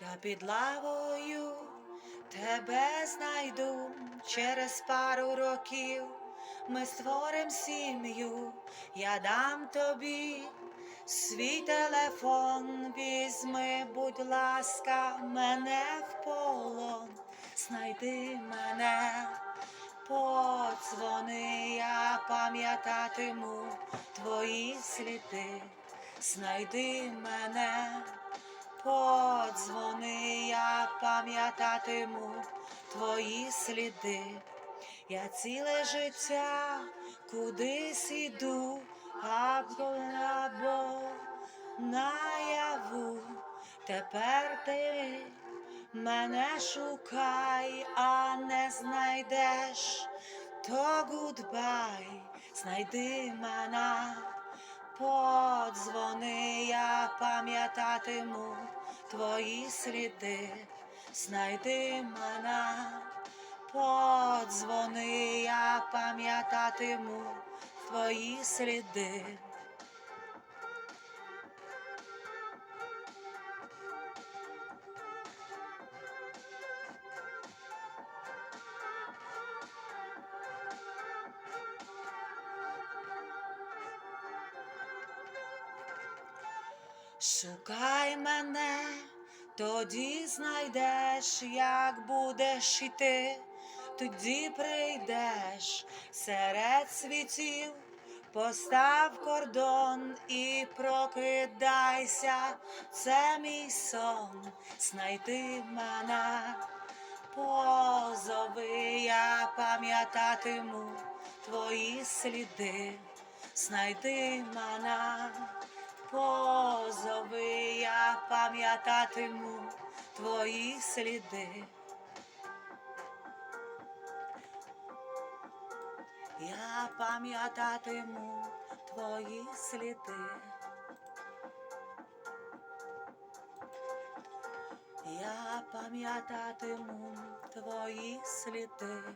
Я під лавою тебе знайду через пару років. Ми створим сім'ю, я дам тобі свій телефон. Візьми, будь ласка, мене в полон, знайди мене, подзвони, я пам'ятатиму твої сліди, знайди мене. Подзвони, я пам'ятатиму твої сліди. Я ціле життя кудись іду, або або наяву. Тепер ти мене шукай, а не знайдеш, то гудбай, знайди мене. Пам'ятатиму твої сліди, знайди мене, подзвони, я пам'ятатиму твої сліди. Шукай мене, тоді знайдеш, як будеш іти, тоді прийдеш серед світів, постав кордон і прокидайся, це мій сон, знайти мене, позови, я пам'ятатиму твої сліди, знайди мене. Пам'ятатиму твої сліди. Я пам'ятатиму твої сліди. Я пам'ятатиму твої сліди.